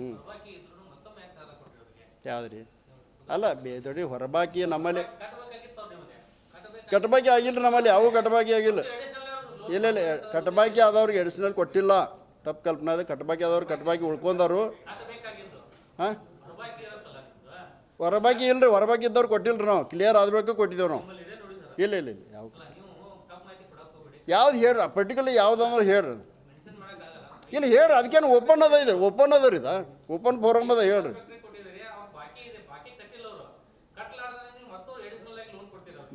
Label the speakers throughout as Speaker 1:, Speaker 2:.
Speaker 1: ಹ್ಞೂ. ಯಾವ್ದು ರೀ ಅಲ್ಲ ಬೇದೊಡಿ ಹೊರಬಾಕಿ ನಮ್ಮಲ್ಲಿ. ಕಟ್ಬಾಕಿ ಆಗಿಲ್ಲ ನಮ್ಮಲ್ಲಿ ಯಾವ ಕಟ್ಬಾಕಿ ಆಗಿಲ್ಲ. ಇಲ್ಲ ಇಲ್ಲ ಕಟ್ಬಾಕಿ ಆದವ್ರಿಗೆ ಎಡಿಷನಲ್ ಕೊಟ್ಟಿಲ್ಲ. ತಪ್ಪು ಕಲ್ಪನೆ ಅದ. ಕಟ್ಬಾಕಿ ಆದವ್ರು ಕಟ್ಬಾಕಿ ಉಳ್ಕೊಂಡವ್ರು. ಹಾಂ? ಹೊರಬಾಕಿ ಇಲ್ರಿ ಹೊರಬಾಕಿ ಇದ್ದವ್ರು ಕೊಟ್ಟಿಲ್ರಿ ನಾವು. ಕ್ಲಿಯರ್ ಆದ್ಬೇಕು ಕೊಟ್ಟಿದ್ದೇವೆ ನಾವು. ಇಲ್ಲ ಇಲ್ಲ ಇಲ್ಲ ಯಾವ ಯಾವ್ದು ಹೇಳ್ರಿ? ಪರ್ಟಿಕ್ಯುಲರ್ ಯಾವ್ದು ಅಂದ್ರೆ ಹೇಳ್ರಿ ಇಲ್ಲ ಹೇಳ್ರಿ ಅದಕ್ಕೇನು ಓಪನ್ ಅದ ಇದೆ. ಓಪನ್ ಅದ ರೀ ಇದು ಓಪನ್ ಫೋರಮ್ ಅದ ಹೇಳ್ರಿ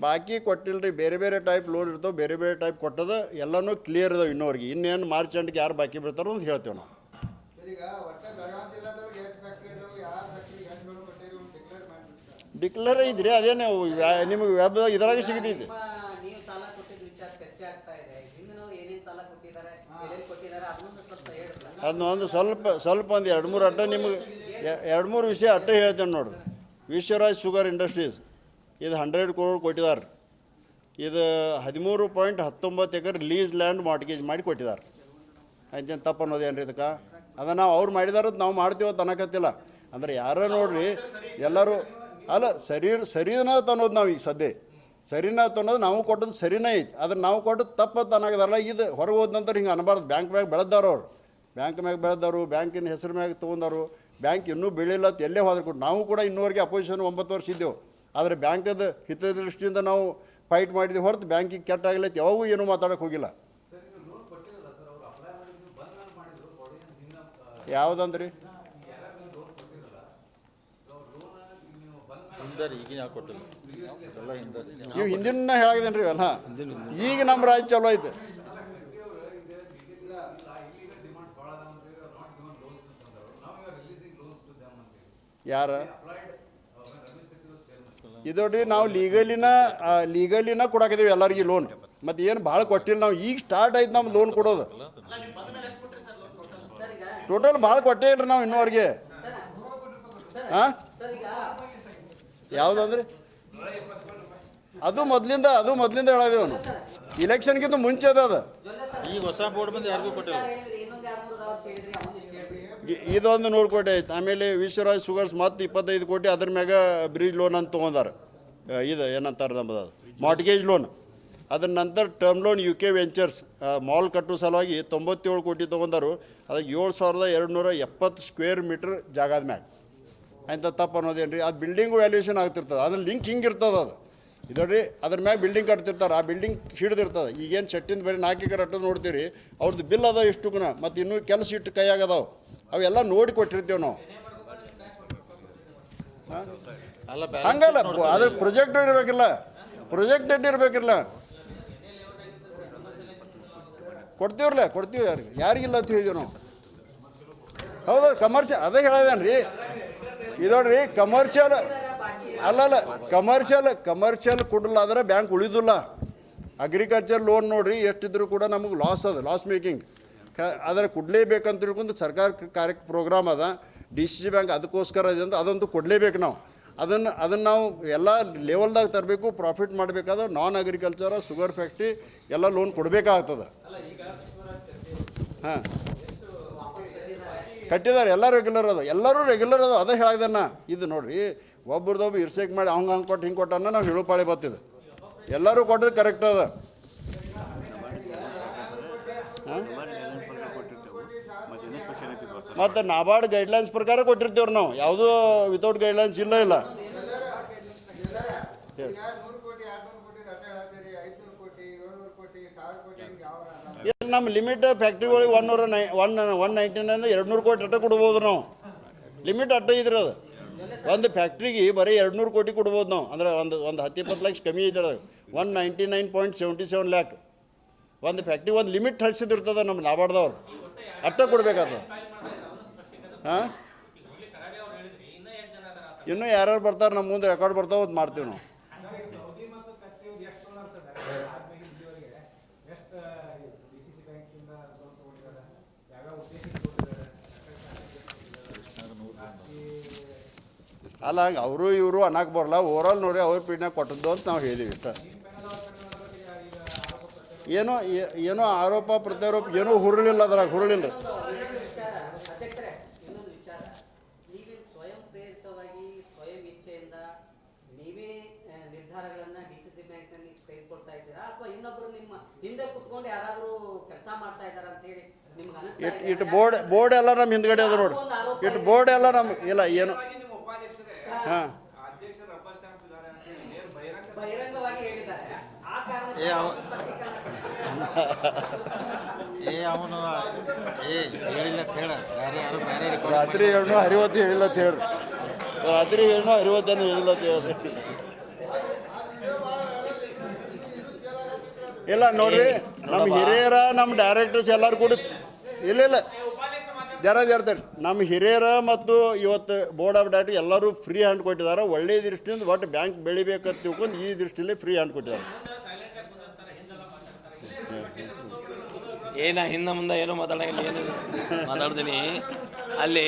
Speaker 1: ಬಾಕಿ ಕೊಟ್ಟಿಲ್ರಿ ಬೇರೆ ಬೇರೆ ಟೈಪ್ ಲೋನ್ ಇರ್ತವೆ ಬೇರೆ ಬೇರೆ ಟೈಪ್ ಕೊಟ್ಟದ ಎಲ್ಲನೂ ಕ್ಲಿಯರ್ ಇದಾವೆ ಇನ್ನೋರಿಗೆ. ಇನ್ನೇನು ಮಾರ್ಚ್ ಎಂಟ್ಗೆ ಯಾರು ಬಾಕಿ ಬಿಡ್ತಾರೋ ಅಂತ ಹೇಳ್ತೇವೆ ನಾವು.
Speaker 2: ಡಿಕ್ಲೇರ್
Speaker 1: ಇದ್ರಿ ಅದೇನು ನಿಮಗೆ ವೆಬ್ ಇದ್ರಾಗ ಸಿಗ್ತೈತಿ
Speaker 3: ನಿಮ್ಮ ನೀವು ಸಾಲ ಕೊಟ್ಟಿದ್ದ ವಿಚಾರ ಚರ್ಚೆ ಆಗ್ತಾ ಇದೆ ಹಿಂದಿನವ್ರು ಏನೇನು ಸಾಲ ಕೊಟ್ಟಿದ್ದಾರೆ ಎಲ್ಲೆಲ್ಲಿ ಕೊಟ್ಟಿದ್ದಾರೆ ಅದನ್ನೊಂದು ಸ್ವಲ್ಪ ಹೇಳ್ರಲ್ಲ
Speaker 1: ಅದನ್ನ ಒಂದು ಸ್ವಲ್ಪ ಸ್ವಲ್ಪ ಒಂದು ಎರಡು ಮೂರು ಅಡ್ಡ ನಿಮಗೆ ಎರಡು ಮೂರು ವಿಷಯ ಅಡ್ಡ ಹೇಳ್ತೇನೆ ನೋಡ್ರಿ ವಿಶ್ವರಾಜ್ ಶುಗರ್ ಇಂಡಸ್ಟ್ರೀಸ್ ಇದು ಹಂಡ್ರೆಡ್ ಕ್ರೋಡ್ ಕೊಟ್ಟಿದ್ದಾರೆ ಇದು ಹದಿಮೂರು ಪಾಯಿಂಟ್ ಹತ್ತೊಂಬತ್ತು ಎಕರೆ ಲೀಸ್ ಲ್ಯಾಂಡ್ ಮಾರ್ಟ್ಗೇಜ್ ಮಾಡಿ ಕೊಟ್ಟಿದ್ದಾರೆ ಅಂತೇನು ತಪ್ಪು ಅನ್ನೋದೇನು ರೀ ಇದಕ್ಕೆ? ಅದನ್ನು ನಾವು ಅವ್ರು ಮಾಡಿದಾರ ನಾವು ಮಾಡ್ತೀವಿ ತನಕತ್ತಿಲ್ಲ ಅಂದ್ರೆ ಯಾರ ನೋಡ್ರಿ, ಎಲ್ಲರೂ, ಅಲ್ಲ, ಸರಿ ಸರಿನ ಅನ್ನೋದು ನಾವು ಈಗ ಸದ್ಯ. ಸರಿನ ಅನ್ನೋದು ನಾವು ಕೊಟ್ಟದ್ದು ಸರಿನೇ ಐತಿ. ಆದ್ರೆ ನಾವು ಕೊಟ್ಟದ್ದು ತಪ್ಪು ತನಗದಲ್ಲ ಅನ್ನೋದಲ್ಲ ಇದು ಹೊರಗೆ ಹೋದ ನಂತರ ಹಿಂಗೆ ಅನ್ನಬಾರ್ದು ಬ್ಯಾಂಕ್ ಮ್ಯಾಗ ಬೆಳೆದವ್ರು ಅವರು. ಬ್ಯಾಂಕ್ ಮ್ಯಾಗ ಬೆಳೆದವರು ಬ್ಯಾಂಕಿನ ಹೆಸರು ಮ್ಯಾಗ ತೊಗೊಂಡವರು ಬ್ಯಾಂಕ್ ಇನ್ನೂ ಬೆಳೆಯಿಲ್ಲ ಅಂತ ಎಲ್ಲೇ ಹೋದ್ರೆ ಕೂಡ ನಾವು ಕೂಡ ಇನ್ನೂವರೆಗೆ ಅಪೋಸಿಷನ್ ಒಂಬತ್ತು ವರ್ಷ ಇದ್ದೆವು. ಆದರೆ ಬ್ಯಾಂಕದ ಹಿತದೃಷ್ಟಿಯಿಂದ ನಾವು ಫೈಟ್ ಮಾಡಿದ್ವಿ ಹೊರತು ಬ್ಯಾಂಕಿಗೆ ಕೆಟ್ಟಾಗಿಲ್ಲ ಅಂತ ಯಾವಾಗೂ ಏನೂ ಮಾತಾಡೋಕೆ ಹೋಗಿಲ್ಲ. ಯಾವುದಂದ್ರಿ?
Speaker 4: ಹಿಂದಾರಿ ಈಗಿನ ಯಾಕೆ ಕೊಟ್ಟಿಲ್ಲ? ಎಲ್ಲ ಹಿಂದಾರಿ.
Speaker 1: ಇವು ಹಿಂದಿನ ಹೇಳಾಗಿದ್ದೇನೆ ರೀ ಅಲ್ಲ ಈಗ ನಮ್ಮ ರಾಜ್ಯ ಚಲೋ ಐತೆ. ಯಾರ? ಇದೊಡ್ರಿ ನಾವು ಲೀಗಲಿನ ಲೀಗಲಿನ ಕೊಡಾಕಿದ್ದೀವಿ ಎಲ್ಲರಿಗೆ ಲೋನ್ ಮತ್ತು ಏನು ಭಾಳ ಕೊಟ್ಟಿಲ್ಲ ನಾವು. ಈಗ ಸ್ಟಾರ್ಟ್ ಆಯ್ತು ನಮ್ಮ ಲೋನ್ ಕೊಡೋದು. ಟೋಟಲ್ ಭಾಳ ಕೊಟ್ಟೇ ಇಲ್ರಿ ನಾವು ಇನ್ನೂವರೆಗೆ. ಹಾಂ ಯಾವುದಂದ್ರಿ? ಅದು ಮೊದಲಿಂದ ಅದು ಮೊದಲಿಂದ ಅವನು ನಾವು ಇಲೆಕ್ಷನ್ಗಿಂತ ಮುಂಚೆ ಅದ ಅದು.
Speaker 4: ಈಗ ಹೊಸ ಬೋರ್ಡ್ ಬಂದು ಯಾರಿಗೂ ಕೊಟ್ಟಿಲ್ಲ.
Speaker 1: ಇದೊಂದು ನೂರು ಕೋಟಿ ಆಯ್ತು. ಆಮೇಲೆ ವಿಶ್ವರಾಜ್ ಶುಗರ್ಸ್ ಮತ್ತು ಇಪ್ಪತ್ತೈದು ಕೋಟಿ ಅದ್ರ ಮ್ಯಾಗ ಬ್ರಿಡ್ಜ್ ಲೋನ್ ಅಂತ ತೊಗೊಂಡಾರ. ಇದು ಏನಂತಾರೆ ನಮ್ಮದು ಅದು. ಮಾರ್ಟ್ಗೇಜ್ ಲೋನ್ ಅದ್ರ ನಂತರ term loan U K ventures mall ಕಟ್ಟೋ ಸಲುವಾಗಿ ತೊಂಬತ್ತೇಳು ಕೋಟಿ ತೊಗೊಂಡಾರು. ಅದಕ್ಕೆ ಏಳು ಸಾವಿರದ ಎರಡು ನೂರ ಎಪ್ಪತ್ತು ಸ್ಕ್ವೇರ್ ಮೀಟ್ರ್ ಜಾಗದ ಮ್ಯಾಗ. ಅಂತ ತಪ್ಪು ಅನ್ನೋದೇನು ರೀ ಅದು ಬಿಲ್ಡಿಂಗ್ ವ್ಯಾಲ್ಯೂಷನ್ ಆಗ್ತಿರ್ತದೆ. ಅದ್ರ ಲಿಂಕ್ ಹಿಂಗೆ ಇರ್ತದೆ ಅದು ಇದೊಡ್ರಿ ಅದ್ರ ಮ್ಯಾಗ ಬಿಲ್ಡಿಂಗ್ ಕಟ್ತಿರ್ತಾರೆ. ಆ ಬಿಲ್ಡಿಂಗ್ ಹಿಡಿದಿರ್ತದೆ. ಈಗೇನು ಶೆಟ್ಟಿಂದ ಬರೀ ನಾಲ್ಕು ಕಟ್ಟೋದು ನೋಡ್ತೀವಿ ನೋಡ್ತೀರಿ ಅವ್ರದ್ದು ಬಿಲ್ ಅದ ಇಷ್ಟು ಗುಣ ಮತ್ತು ಇನ್ನೂ ಕೆಲಸ ಇಟ್ಟು ಕೈಯಾಗದಾವೆ ಅವೆಲ್ಲ ನೋಡಿ ಕೊಟ್ಟಿರ್ತೀವಿ ನಾವು. ಹಂಗಲ್ಲ ಅದ್ರ ಪ್ರೊಜೆಕ್ಟ್ ಇರಬೇಕಿಲ್ಲ. ಪ್ರೊಜೆಕ್ಟ್ ಇರಬೇಕಿಲ್ಲ. ಕೊಡ್ತೀವ್ರಲ್ಲ? ಕೊಡ್ತೀವಿ ಯಾರಿಗೆ? ಯಾರಿಗಿಲ್ಲ ಅಂತ ಹೇಳಿದ್ವಿ ನಾವು. ಹೌದು ಕಮರ್ಷಿಯಲ್ ಅದೇ ಹೇಳಿದೇನ್ರಿ? ರೀ ಇದೋಡ್ರಿ ಕಮರ್ಷಿಯಲ್ ಅಲ್ಲಲ್ಲ ಕಮರ್ಷಿಯಲ್ ಕಮರ್ಷಿಯಲ್ ಕೊಡಲ್ಲ ಆದ್ರೆ ಬ್ಯಾಂಕ್ ಉಳಿದಿಲ್ಲ. ಅಗ್ರಿಕಲ್ಚರ್ ಲೋನ್ ನೋಡ್ರಿ ಎಷ್ಟಿದ್ರು ಕೂಡ ನಮಗೆ ಲಾಸ್ ಅದ ಲಾಸ್ ಮೇಕಿಂಗ್ ಕ ಆದರೆ ಕೊಡಲೇಬೇಕಂತ ತಿಳ್ಕೊಂಡು ಸರ್ಕಾರ ಕಾರ್ಯ ಪ್ರೋಗ್ರಾಮ್ ಅದ. ಡಿ ಸಿ ಸಿ ಬ್ಯಾಂಕ್ ಅದಕ್ಕೋಸ್ಕರ ಇದೆ ಅಂತ ಅದಂತೂ ಕೊಡಲೇಬೇಕು ನಾವು. ಅದನ್ನು ಅದನ್ನು ನಾವು ಎಲ್ಲ ಲೆವೆಲ್ದಾಗ ತರಬೇಕು ಪ್ರಾಫಿಟ್ ಮಾಡಬೇಕಾದ್ರೆ ನಾನ್ ಅಗ್ರಿಕಲ್ಚರ ಶುಗರ್ ಫ್ಯಾಕ್ಟ್ರಿ ಎಲ್ಲ ಲೋನ್ ಕೊಡಬೇಕಾಗ್ತದೆ. ಹಾಂ. ಕಟ್ಟಿದ್ದಾರೆ. ಎಲ್ಲ ರೆಗ್ಯುಲರ್ ಅದು. ಎಲ್ಲರೂ ರೆಗ್ಯುಲರ್ ಅದು. ಅದೇ ಹೇಳಿದನ್ನ. ಇದು ನೋಡ್ರಿ ಒಬ್ರದೊಬ್ಬ ಇರ್ಸೇಕ್ ಮಾಡಿ ಹಂಗೆ ಹಂಗೆ ಕೊಟ್ಟು ಹಿಂಗೆ ಕೊಟ್ಟನ್ನ ನಾವು ಹೇಳೋ ಪಾಳಿ ಬತ್ತಿದೆ ಎಲ್ಲರೂ ಕೊಟ್ಟದ್ದು ಕರೆಕ್ಟ್ ಅದ. ಮತ್ತು ನಾಬಾರ್ಡ್ ಗೈಡ್ಲೈನ್ಸ್ ಪ್ರಕಾರ ಕೊಟ್ಟಿರ್ತೀವ್ರಿ ನಾವು. ಯಾವುದೂ ವಿತೌಟ್ ಗೈಡ್ಲೈನ್ಸ್ ಇಲ್ಲ ಇಲ್ಲ
Speaker 2: ಈಗ ನೂರು ಕೋಟಿ ಎರಡ್ನೂರು ಕೋಟಿ ರಟ್ಟ ಹೇಳತ್ತೀರಿ ಐದ್ನೂರು ಕೋಟಿ ಏಳ್ನೂರು ಕೋಟಿ ಸಾವಿರ ಕೋಟಿ ಹಿಂಗೆ
Speaker 1: ನಮ್ಮ ಲಿಮಿಟ್ ಫ್ಯಾಕ್ಟ್ರಿಗಳಿಗೆ ಒನ್ ನೂರ ನೈ ಒನ್ ಒನ್ ನೈಂಟಿನಿಂದ ಎರಡು ನೂರು ಕೋಟಿ ಅಟ್ಟ ಕೊಡ್ಬೋದು ನಾವು. ಲಿಮಿಟ್ ಅಟ್ಟ ಇದ್ರೆ ಅದು. ಒಂದು ಫ್ಯಾಕ್ಟ್ರಿಗೆ ಬರೀ ಎರಡು ನೂರು ಕೋಟಿ ಕೊಡ್ಬೋದು ನಾವು. ಅಂದ್ರೆ ಒಂದು ಒಂದು ಹತ್ತು ಇಪ್ಪತ್ತು ಲಕ್ಷ ಕಮ್ಮಿ ಅದು. One ninety nine point seventy seven lakh. ಒಂದು ಫ್ಯಾಕ್ಟ್ರಿ ಒಂದು ಲಿಮಿಟ್ ಹಚ್ಚಿದಿರ್ತದೆ ನಮ್ಮ ಲಾಭಾರ್ದವ್ರು ಅಟ್ಟ ಕೊಡ್ಬೇಕಾದ ಹಾಂ? ಇನ್ನೂ ಯಾರ್ಯಾರು ಬರ್ತಾರೆ ನಮ್ಮ ಮುಂದೆ ರೆಕಾರ್ಡ್ ಬರ್ತಾವೆ ಅದು ಮಾಡ್ತೀವಿ ನಾವು. ಅಲ್ಲ ಅವರು ಇವರು ಅನ್ನಕ್ಕೆ ಬರಲ್ಲ. ಓವರಾಲ್ ನೋಡಿ ಅವ್ರ ಪೀಠನ ಕೊಟ್ಟದ್ದು ಅಂತ ನಾವು ಹೇಳಿದ್ದೀವಿ ಇಷ್ಟ. ಏನೋ ಏನೋ ಆರೋಪ, ಪ್ರತ್ಯಾರೋಪ, ಏನೋ ಹುರುಳಿಲ್ಲ ಅದ್ರಾಗ, ಹುರುಳಿಲ್ಲ.
Speaker 3: ಸ್ವಯಂ ಪ್ರೇರಿತವಾಗಿ ಸ್ವಯಂ ಇಚ್ಛೆಯಿಂದ ನೀವೇ ಇನ್ನೊಂದು ಅಥವಾ ಇನ್ನೊಬ್ರು ನಿಮ್ಮ ಹಿಂದೆ ಕುತ್ಕೊಂಡು ಯಾರಾದ್ರೂ ಕೆಲಸ ಮಾಡ್ತಾ ಇದ್ದಾರೆ ಅಂತ ಹೇಳಿ ನಿಮ್ಗೆ ಅನಿಸ್ತಾ
Speaker 1: ಇಟ್ ಬೋರ್ಡ್ ಬೋರ್ಡ್ ಎಲ್ಲ ನಮ್ಮ ಹಿಂದ್ಗಡೆ ಅದ ನೋಡಿ. ಇಟ್ ಬೋರ್ಡ್ ಎಲ್ಲ ನಮ್ ಇಲ್ಲ ಏನು?
Speaker 2: ನೇರವಾಗಿ ನಿಮ್ಮ ಉಪಾಧ್ಯಕ್ಷರೇ
Speaker 1: ಹಾಂ.
Speaker 2: ಅಧ್ಯಕ್ಷರು ರಬ್ಬರ್ ಸ್ಟಾಂಪ್ ಅಂತ ನೇರ
Speaker 3: ಬಹಿರಂಗವಾಗಿ ಹೇಳಿದ್ದಾರೆ. ಆ ಕಾರಣಕ್ಕೆ
Speaker 4: ಏ, ಅವ- ಏ ಅವನು ಏ ಹೇಳಿಲ್ಲ ಅಂತ ಹೇಳ. ಬೇರೆ ಯಾರು ಬೇರೆ
Speaker 1: ರಾತ್ರಿ ಹೇಳೋ ಹರಿವತ್ತು ಹೇಳಿಲ್ಲ ಅಂತ ಹೇಳ್ರಿ ರಾತ್ರಿ ಹೇಳೋ ಹರಿವತ್ತನ್ನು ಹೇಳಿಲ್ಲ ಅಂತ ಹೇಳ್ರಿ ಇಲ್ಲ ನೋಡ್ರಿ ನಮ್ಮ ಹಿರಿಯರ ನಮ್ಮ ಡೈರೆಕ್ಟರ್ಸ್ ಎಲ್ಲರೂ ಕೂಡ ಇಲ್ಲ ಇಲ್ಲ. ಜರ ಜರ ನಮ್ಮ ಹಿರಿಯರ ಮತ್ತು ಇವತ್ತು ಬೋರ್ಡ್ ಆಫ್ ಡೈರೆಕ್ಟರ್ ಎಲ್ಲರೂ ಫ್ರೀ ಹ್ಯಾಂಡ್ ಕೊಟ್ಟಿದ್ದಾರೆ. ಒಳ್ಳೆಯ ದೃಷ್ಟಿಯಿಂದ ಒಟ್ಟು ಬ್ಯಾಂಕ್ ಬೆಳಿಬೇಕಂತ ತಿಳ್ಕೊಂಡು ಈ ದೃಷ್ಟಿಯಲ್ಲಿ ಫ್ರೀ ಹ್ಯಾಂಡ್ ಕೊಟ್ಟಿದ್ದಾರೆ.
Speaker 5: ಏನ ಹಿಂದೆ ಮುಂದೆ ಏನೋ ಮಾತಾಡಂಗಿಲ್ಲ ಏನು ಮಾತಾಡ್ತೀನಿ. ಅಲ್ಲಿ